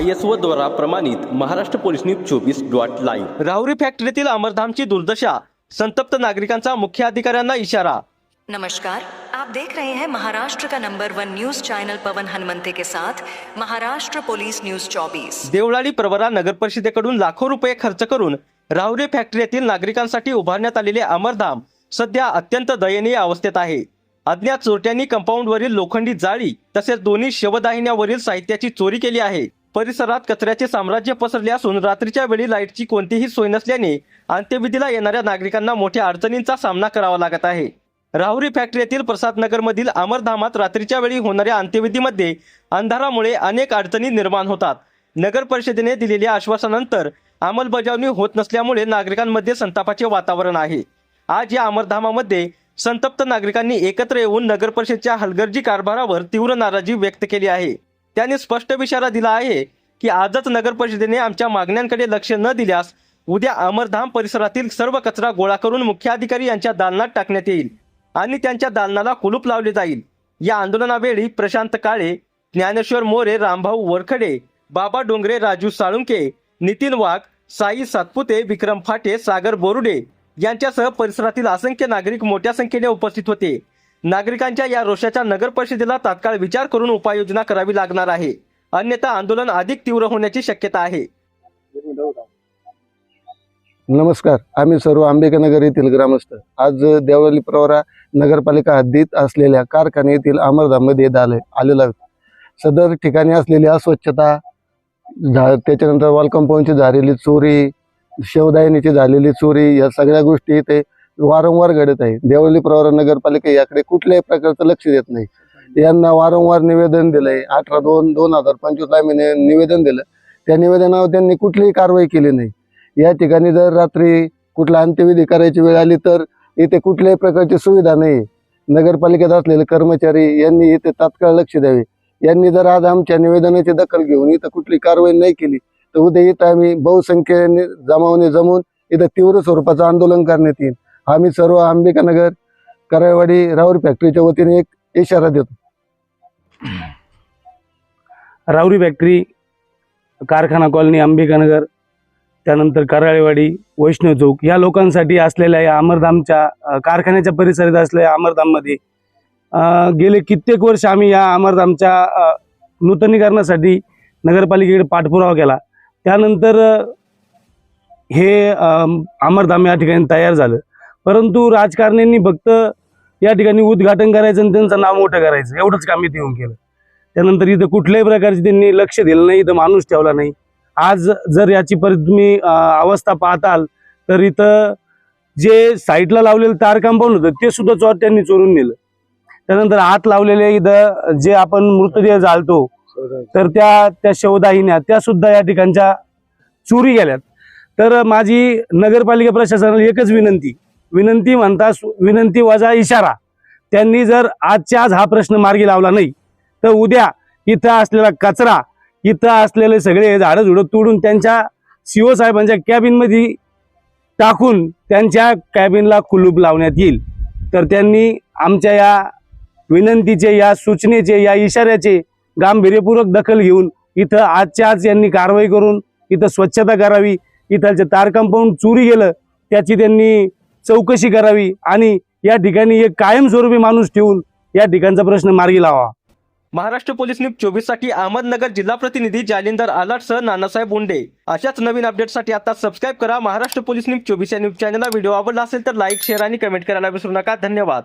I S O द्वारा प्रमाणित Maharashtra police news चोवीस डॉट लाईव्ह. राहुरी फॅक्टरीतील अमरधामची दुर्दशा. संतप्त नागरिकांचा मुख्य अधिकाऱ्यांना इशारा. नमस्कार. आप देख रहे हैं महाराष्ट्र का number one news channel Pawan Hanumante के साथ महाराष्ट्र पुलिस न्यूज 24 देवळाली प्रवरा नगर परिषदेकडून लाखो रुपये खर्च करून राहुरी फॅक्टरी येथील नागरिकांसाठी उभारण्यात आलेले अमरधाम सध्या अत्यंत दयनीय अवस्थेत आहे. अज्ञात चोरट्यांनी कंपाऊंडवरील लोखंडी जाळी तसेच दोन्ही शवदाहिन्यावरील साहित्याची चोरी केली आहे. परिसरात कचऱ्याचे साम्राज्य पसरले असून रात्रीच्या वेळी लाईटची कोणतीही सोय नसल्याने अंत्यविधीला येणाऱ्या नागरिकांना मोठ्या अडचणींचा सामना करावा लागत आहे. राहुरी फॅक्टरी येथील प्रसादनगरमधील अमरधामात रात्रीच्या वेळी होणाऱ्या अंत्यविधीमध्ये अंधारामुळे अनेक अडचणी निर्माण होतात. नगर परिषदेने दिलेल्या आश्वासनानंतर अंमलबजावणी होत नसल्यामुळे नागरिकांमध्ये संतापाचे वातावरण आहे. आज या अमरधामामध्ये संतप्त नागरिकांनी एकत्र येऊन नगर परिषदेच्या हलगर्जी कारभारावर तीव्र नाराजी व्यक्त केली आहे. त्यांनी स्पष्ट इशारा दिला आहे की आजच नगर परिषदेने आमच्या मागण्यांकडे लक्ष न दिल्यास उद्या अमरधाम परिसरातील सर्व कचरा गोळा करून मुख्याधिकारी यांच्या दालनात टाकण्यात येईल आणि त्यांच्या दालनाला कुलूप लावले जाईल. या आंदोलनावेळी प्रशांत काळे ज्ञानेश्वर मोरे रामभाऊ वरखडे बाबा डोंगरे राजू साळुंके नितीन वाघ साई सातपुते विक्रम फाटे सागर बोरुडे यांच्यासह परिसरातील असंख्य नागरिक मोठ्या संख्येने उपस्थित होते. नागरिकांच्या या रोषाच्या नगर परिषदेला तात्काळ विचार करून उपाययोजना करावी लागणार आहे. अन्यथा आंदोलन अधिक तीव्र होण्याची शक्यता आहे. नमस्कार. आम्ही सर्व आंबेकनगर येथील ग्रामस्थ. आज देवळाली प्रवरा नगरपालिका हद्दीत असलेल्या कारखाने येथील अमरधाममध्ये येत आले आलेला सदर ठिकाणी असलेली अस्वच्छता झा त्याच्यानंतर वॉल कंपाऊंडची झालेली चोरी शवदायनीची झालेली चोरी या सगळ्या गोष्टी इथे वारंवार घडत आहे. देवळी प्रवरा नगरपालिका याकडे कुठल्याही प्रकारचं लक्ष देत नाही. यांना वारंवार निवेदन दिलंय. अठरा दोन दोन हजार पंचवीस आम्ही निवेदन दिलं. त्या निवेदनावर त्यांनी कुठलीही कारवाई केली नाही. या ठिकाणी जर रात्री कुठला अंत्यविधी करायची वेळ आली तर इथे कुठल्याही प्रकारची सुविधा नाही. नगरपालिकेत असलेले कर्मचारी यांनी इथे तात्काळ लक्ष द्यावे. यांनी जर आज आमच्या निवेदनाची दखल घेऊन इथं कुठली कारवाई नाही केली तर उद्या इथं आम्ही बहुसंख्येने जमावणे जमून इथं तीव्र स्वरूपाचं आंदोलन करण्यात येईल. आम्ही सर्व अंबिकानगर करायवाडी राऊर फॅक्टरीच्या वतीने एक इशारा देतो. राऊरी फॅक्टरी कारखाना कॉलनी अंबिकानगर त्यानंतर कराळेवाडी वैष्णव चौक या लोकांसाठी असलेल्या या अमरधामच्या कारखान्याच्या परिसरात असलेल्या अमरधाममध्ये गेले कित्येक वर्ष आम्ही या अमरधामच्या नूतनीकरणासाठी नगरपालिकेकडे पाठपुरावा केला. त्यानंतर हे अमरधाम या ठिकाणी तयार झालं. परंतु राजकारण्यांनी फक्त या ठिकाणी उद्घाटन करायचं आणि त्यांचं नाव मोठं करायचं. एवढंच काम इथे येऊन केलं. त्यानंतर इथं कुठल्याही प्रकारचे त्यांनी लक्ष दिलं नाही इथं माणूस ठेवला नाही. आज जर याची परत तुम्ही अवस्था पाहताल तर इथं जे साईडला लावलेलं तार कंपाऊंड होतं ते सुद्धा चोर त्यांनी चोरून नेलं. त्यानंतर आत लावलेले इथं जे आपण मृतदेह जाळतो तर त्या त्या शवदाहिन्या त्या सुद्धा या ठिकाणच्या चोरी गेल्यात. तर माझी नगरपालिका प्रशासनाला एकच विनंती विनंती म्हणता सु- विनंती वजा इशारा. त्यांनी जर आजच्या आज हा प्रश्न मार्गी लावला नाही तर उद्या इथं असलेला कचरा इथं असलेले सगळे झाडं झुडं तोडून त्यांच्या सीओ साहेबांच्या कॅबिनमध्ये टाकून त्यांच्या कॅबिनला कुलूप लावण्यात येईल. तर त्यांनी आमच्या या विनंतीचे या सूचनेचे या इशाऱ्याचे गांभीर्यपूर्वक दखल घेऊन इथं आजच्या आज यांनी कारवाई करून इथं स्वच्छता करावी इथलचे तार कंपाऊंड चोरी गेलं त्याची त्यांनी चौकशी करावी आणि या ठिकाणी एक कायमस्वरूपी माणूस ठेवून या ठिकाणचा प्रश्न मार्गी लावा. महाराष्ट्र पोलीस न्यूज चोवीससाठी अहमदनगर जिल्हा प्रतिनिधी जालिंदर आलाटसह नानासाहेब उंडे. अशाच नवीन अपडेटसाठी आता सबस्क्राईब करा. महाराष्ट्र पोलीस न्यूज चोवीस या न्यूज चॅनलला व्हिडिओ आवडला असेल तर लाईक शेअर आणि कमेंट करायला विसरू नका. धन्यवाद.